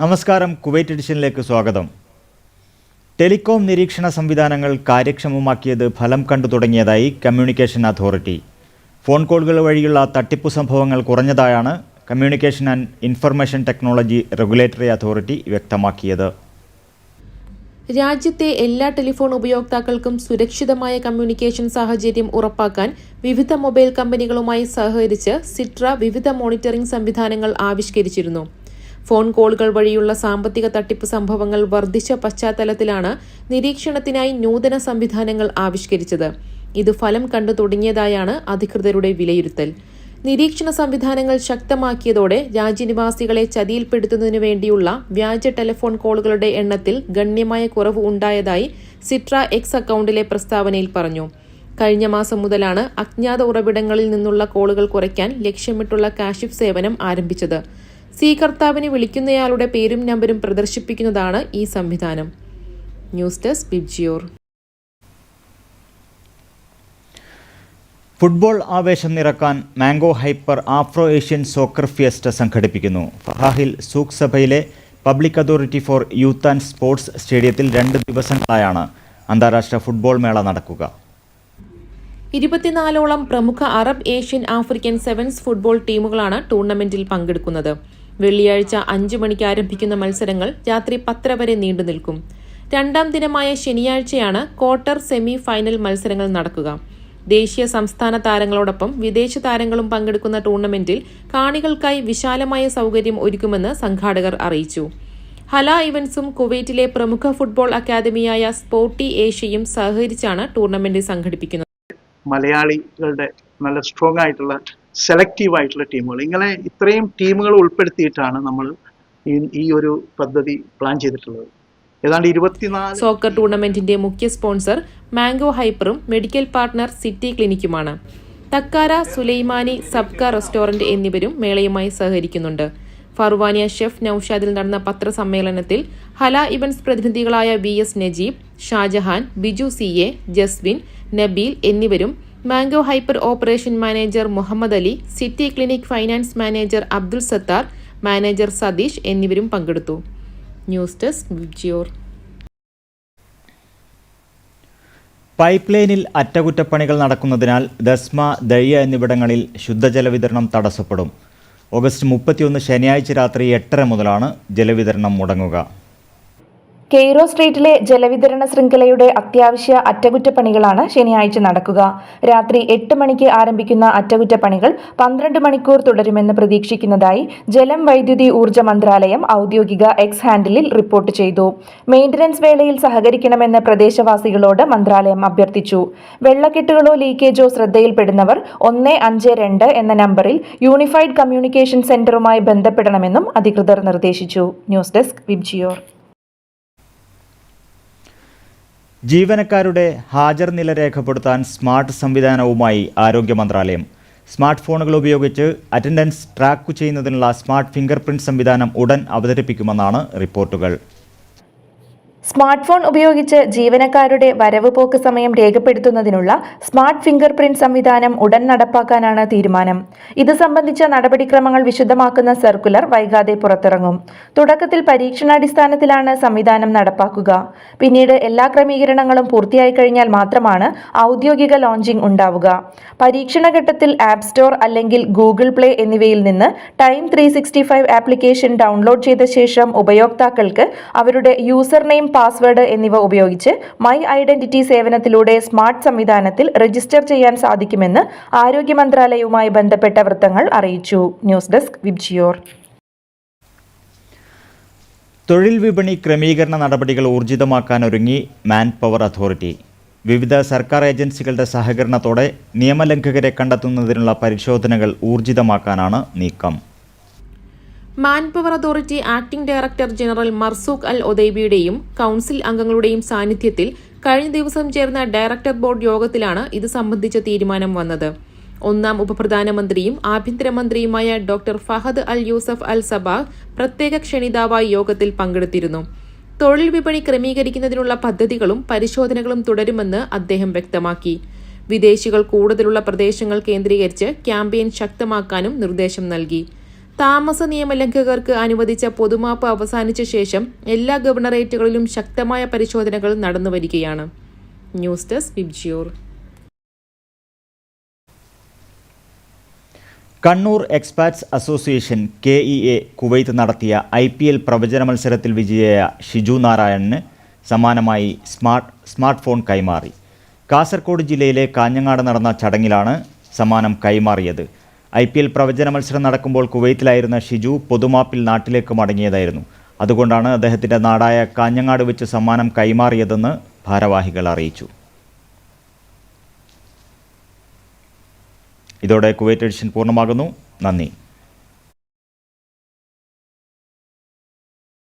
നമസ്കാരം കുവൈറ്റ് എഡിഷനിലേക്ക് സ്വാഗതം. ടെലികോം നിരീക്ഷണ സംവിധാനങ്ങൾ കാര്യക്ഷമമാക്കിയത് ഫലം കണ്ടു തുടങ്ങിയതായി കമ്മ്യൂണിക്കേഷൻ അതോറിറ്റി. ഫോൺ കോളുകൾ വഴിയുള്ള തട്ടിപ്പു സംഭവങ്ങൾ കുറഞ്ഞതായാണ് Communication and Information Technology Regulatory Authority വ്യക്തമാക്കിയത്. രാജ്യത്തെ എല്ലാ ടെലിഫോൺ ഉപയോക്താക്കൾക്കും സുരക്ഷിതമായ കമ്മ്യൂണിക്കേഷൻ സാഹചര്യം ഉറപ്പാക്കാൻ വിവിധ മൊബൈൽ കമ്പനികളുമായി സഹകരിച്ച് സിട്ര വിവിധ മോണിറ്ററിംഗ് സംവിധാനങ്ങൾ ആവിഷ്കരിച്ചിരുന്നു. ഫോൺ കോളുകൾ വഴിയുള്ള സാമ്പത്തിക തട്ടിപ്പ് സംഭവങ്ങൾ വർദ്ധിച്ച പശ്ചാത്തലത്തിലാണ് നിരീക്ഷണത്തിനായി നൂതന സംവിധാനങ്ങൾ ആവിഷ്കരിച്ചത്. ഇത് ഫലം കണ്ടു തുടങ്ങിയതായാണ് അധികൃതരുടെ വിലയിരുത്തൽ. നിരീക്ഷണ സംവിധാനങ്ങൾ ശക്തമാക്കിയതോടെ രാജ്യനിവാസികളെ ചതിയിൽപ്പെടുത്തുന്നതിനു വേണ്ടിയുള്ള വ്യാജ ടെലിഫോൺ കോളുകളുടെ എണ്ണത്തിൽ ഗണ്യമായ കുറവ് ഉണ്ടായതായി സിട്ര എക്സ് അക്കൗണ്ടിലെ പ്രസ്താവനയിൽ പറഞ്ഞു. കഴിഞ്ഞ മാസം മുതലാണ് അജ്ഞാത ഉറവിടങ്ങളിൽ നിന്നുള്ള കോളുകൾ കുറയ്ക്കാൻ ലക്ഷ്യമിട്ടുള്ള കാഷിഫ് സേവനം ആരംഭിച്ചത്. സ്വീകർത്താവിന് വിളിക്കുന്നയാളുടെ പേരും നമ്പരും പ്രദർശിപ്പിക്കുന്നതാണ് ഈ സംവിധാനം. News desk ബിബ്ജിയോർ. ഫുട്ബോൾ ആവേശം നിറക്കാൻ Mango Hyper Afro Asian Soccer Fiesta സംഘടിപ്പിക്കുന്നു. ഫഹാഹിൽ സൂഖ് സഭയിലെ Public Authority for Youth and Sports സ്റ്റേഡിയത്തിൽ രണ്ട് ദിവസങ്ങളായാണ് അന്താരാഷ്ട്ര ഫുട്ബോൾ മേള നടക്കുക. ഇരുപത്തിനാലോളം പ്രമുഖ Arab Asian African sevens football ടീമുകളാണ് ടൂർണമെന്റിൽ പങ്കെടുക്കുന്നത്. വെള്ളിയാഴ്ച അഞ്ചു മണിക്ക് ആരംഭിക്കുന്ന മത്സരങ്ങൾ രാത്രി പത്തര വരെ നീണ്ടു നിൽക്കും. രണ്ടാം ദിനമായ ശനിയാഴ്ചയാണ് ക്വാർട്ടർ സെമി ഫൈനൽ മത്സരങ്ങൾ നടക്കുക. ദേശീയ സംസ്ഥാന താരങ്ങളോടൊപ്പം വിദേശ താരങ്ങളും പങ്കെടുക്കുന്ന ടൂർണമെന്റിൽ കാണികൾക്കായി വിശാലമായ സൗകര്യം ഒരുക്കുമെന്ന് സംഘാടകർ അറിയിച്ചു. ഹല ഇവന്റ്സും കുവൈറ്റിലെ പ്രമുഖ ഫുട്ബോൾ അക്കാദമിയായ സ്പോർട്ടി ഏഷ്യയും സഹകരിച്ചാണ് ടൂർണമെന്റ് സംഘടിപ്പിക്കുന്നത്. മലയാളികളുടെ നല്ല സ്ട്രോങ് ആയിട്ടുള്ള സെലക്റ്റീവ് ആയിട്ടുള്ള ടീമുകൾ. ഇങ്ങനെ ഇത്രയും ടീമുകൾ ഉൾപ്പെടുത്തിയിട്ടാണ് നമ്മൾ ഈ ഒരു പദ്ധതി പ്ലാൻ ചെയ്തിട്ടുള്ളത്. ഏതാണ്ട് ഇരുപത്തിനാല് സോക്കർ ടൂർണമെന്റിന്റെ മുഖ്യ സ്പോൺസർ മാംഗോ ഹൈപ്പറും മെഡിക്കൽ പാർട്ണർ സിറ്റി ക്ലിനിക്കുമാണ്. തക്കാര സുലൈമാനി സബ്ക റെസ്റ്റോറന്റ് എന്നിവരും മേളയുമായി സഹകരിക്കുന്നുണ്ട്. ഫർവാനിയ ഷെഫ് നൌഷാദിൽ നടന്ന പത്രസമ്മേളനത്തിൽ Hala events പ്രതിനിധികളായ V S Najeeb Shajahan Biju C A Jaswin Nabeel എന്നിവരും Mango Hyper operation manager Muhammad Ali City Clinic finance manager Abdul Sathar manager Satheesh എന്നിവരും പങ്കെടുത്തു. ന്യൂസ് ഡെസ്ക് വിജിയോർ പൈപ്പ് ലൈനിൽ അറ്റകുറ്റപ്പണികൾ നടക്കുന്നതിനാൽ ദസ്മ ദയ്യ എന്നിവിടങ്ങളിൽ ശുദ്ധജല വിതരണം തടസ്സപ്പെടും. ഓഗസ്റ്റ് മുപ്പത്തിയൊന്ന് ശനിയാഴ്ച രാത്രി എട്ടര മുതലാണ് ജലവിതരണം മുടങ്ങുക. കെയ്റോ സ്ട്രീറ്റിലെ ജലവിതരണ ശൃംഖലയുടെ അത്യാവശ്യ അറ്റകുറ്റപ്പണികളാണ് ശനിയാഴ്ച നടക്കുക. രാത്രി എട്ട് മണിക്ക് ആരംഭിക്കുന്ന അറ്റകുറ്റപ്പണികൾ പന്ത്രണ്ട് മണിക്കൂർ തുടരുമെന്ന് പ്രതീക്ഷിക്കുന്നതായി ജലം വൈദ്യുതി ഊർജ മന്ത്രാലയം ഔദ്യോഗിക എക്സ് ഹാൻഡിലിൽ റിപ്പോർട്ട് ചെയ്തു. മെയിന്റനൻസ് വേളയിൽ സഹകരിക്കണമെന്ന് പ്രദേശവാസികളോട് മന്ത്രാലയം അഭ്യർത്ഥിച്ചു. വെള്ളക്കെട്ടുകളോ ലീക്കേജോ ശ്രദ്ധയിൽപ്പെടുന്നവർ ഒന്ന് അഞ്ച് രണ്ട് എന്ന നമ്പറിൽ യൂണിഫൈഡ് കമ്മ്യൂണിക്കേഷൻ സെന്ററുമായി ബന്ധപ്പെടണമെന്നും അധികൃതർ നിർദ്ദേശിച്ചു. News desk Vibgyor. ജീവനക്കാരുടെ ഹാജർ നില രേഖപ്പെടുത്താൻ സ്മാർട്ട് സംവിധാനവുമായി ആരോഗ്യ മന്ത്രാലയം. സ്മാർട്ട് ഫോണുകൾ ഉപയോഗിച്ച് അറ്റൻഡൻസ് ട്രാക്ക് ചെയ്യുന്നതിനുള്ള സ്മാർട്ട് ഫിംഗർ പ്രിന്റ് സംവിധാനം ഉടൻ അവതരിപ്പിക്കുമെന്നാണ് റിപ്പോർട്ടുകൾ. സ്മാർട്ട് ഫോൺ ഉപയോഗിച്ച് ജീവനക്കാരുടെ വരവ് പോക്ക് സമയം രേഖപ്പെടുത്തുന്നതിനുള്ള സ്മാർട്ട് ഫിംഗർ പ്രിന്റ് സംവിധാനം ഉടൻ നടപ്പാക്കാനാണ് തീരുമാനം. ഇത് സംബന്ധിച്ച നടപടിക്രമങ്ങൾ വിശദമാക്കുന്ന സർക്കുലർ വൈകാതെ പുറത്തിറങ്ങും. തുടക്കത്തിൽ പരീക്ഷണാടിസ്ഥാനത്തിലാണ് സംവിധാനം നടപ്പാക്കുക. പിന്നീട് എല്ലാ ക്രമീകരണങ്ങളും പൂർത്തിയായി കഴിഞ്ഞാൽ മാത്രമാണ് ഔദ്യോഗിക ലോഞ്ചിംഗ് ഉണ്ടാവുക. പരീക്ഷണഘട്ടത്തിൽ ആപ്പ് സ്റ്റോർ അല്ലെങ്കിൽ ഗൂഗിൾ പ്ലേ എന്നിവയിൽ നിന്ന് ടൈം ത്രീ ആപ്ലിക്കേഷൻ ഡൗൺലോഡ് ചെയ്ത ശേഷം ഉപയോക്താക്കൾക്ക് അവരുടെ യൂസർ നെയിം പാസ്വേഡ് എന്നിവ ഉപയോഗിച്ച് മൈ ഐഡന്റിറ്റി സേവനത്തിലൂടെ സ്മാർട്ട് സംവിധാനത്തിൽ രജിസ്റ്റർ ചെയ്യാൻ സാധിക്കുമെന്ന് ആരോഗ്യ മന്ത്രാലയവുമായി ബന്ധപ്പെട്ട വൃത്തങ്ങൾ അറിയിച്ചു. News desk Vibgyor. തൊഴിൽ വിപണി ക്രമീകരണ നടപടികൾ ഊർജിതമാക്കാനൊരുങ്ങി മാൻ പവർ അതോറിറ്റി വിവിധ സർക്കാർ ഏജൻസികളുടെ സഹകരണത്തോടെ നിയമലംഘകരെ കണ്ടെത്തുന്നതിനുള്ള പരിശോധനകൾ ഊർജിതമാക്കാനാണ് നീക്കം. Man power authority acting director general Marzouq Al ഒദൈബിയുടെയും council അംഗങ്ങളുടെയും സാന്നിധ്യത്തിൽ കഴിഞ്ഞ ദിവസം ചേർന്ന ഡയറക്ടർ ബോർഡ് യോഗത്തിലാണ് ഇത് സംബന്ധിച്ച തീരുമാനം വന്നത്. ഒന്നാം ഉപപ്രധാനമന്ത്രിയും ആഭ്യന്തരമന്ത്രിയുമായ doctor Fahad Al Yousef Al Sabah പ്രത്യേക ക്ഷണിതാവായി യോഗത്തിൽ പങ്കെടുത്തിരുന്നു. തൊഴിൽ വിപണി ക്രമീകരിക്കുന്നതിനുള്ള പദ്ധതികളും പരിശോധനകളും തുടരുമെന്ന് അദ്ദേഹം വ്യക്തമാക്കി. വിദേശികൾ കൂടുതലുള്ള പ്രദേശങ്ങൾ കേന്ദ്രീകരിച്ച് ക്യാമ്പയിൻ ശക്തമാക്കാനും നിർദ്ദേശം നൽകി. താമസ നിയമലംഘകർക്ക് അനുവദിച്ച പൊതുമാപ്പ് അവസാനിച്ച ശേഷം എല്ലാ ഗവർണറേറ്റുകളിലും ശക്തമായ പരിശോധനകൾ നടന്നുവരികയാണ് news desk Vibgyor. Kannur expats association K E A Kuwait നടത്തിയ ഐ പി എൽ പ്രവചന മത്സരത്തിൽ വിജയിയായ ഷിജു നാരായണന് സമാനമായി സ്മാർട്ട് സ്മാർട്ട് ഫോൺ കൈമാറി. കാസർഗോഡ് ജില്ലയിലെ കാഞ്ഞങ്ങാട് നടന്ന ചടങ്ങിലാണ് സമ്മാനം കൈമാറിയത്. ഐ പി എൽ പ്രവചന മത്സരം നടക്കുമ്പോൾ കുവൈത്തിലായിരുന്ന ഷിജു പൊതുമാപ്പിൽ നാട്ടിലേക്ക് മടങ്ങിയതായിരുന്നു. അതുകൊണ്ടാണ് അദ്ദേഹത്തിന്റെ നാടായ കാഞ്ഞങ്ങാട് വെച്ച് സമ്മാനം കൈമാറിയതെന്ന് ഭാരവാഹികൾ അറിയിച്ചു. ഇതോടെ കുവൈറ്റ് എഡിഷൻ പൂർണമാകുന്നു. നന്ദി.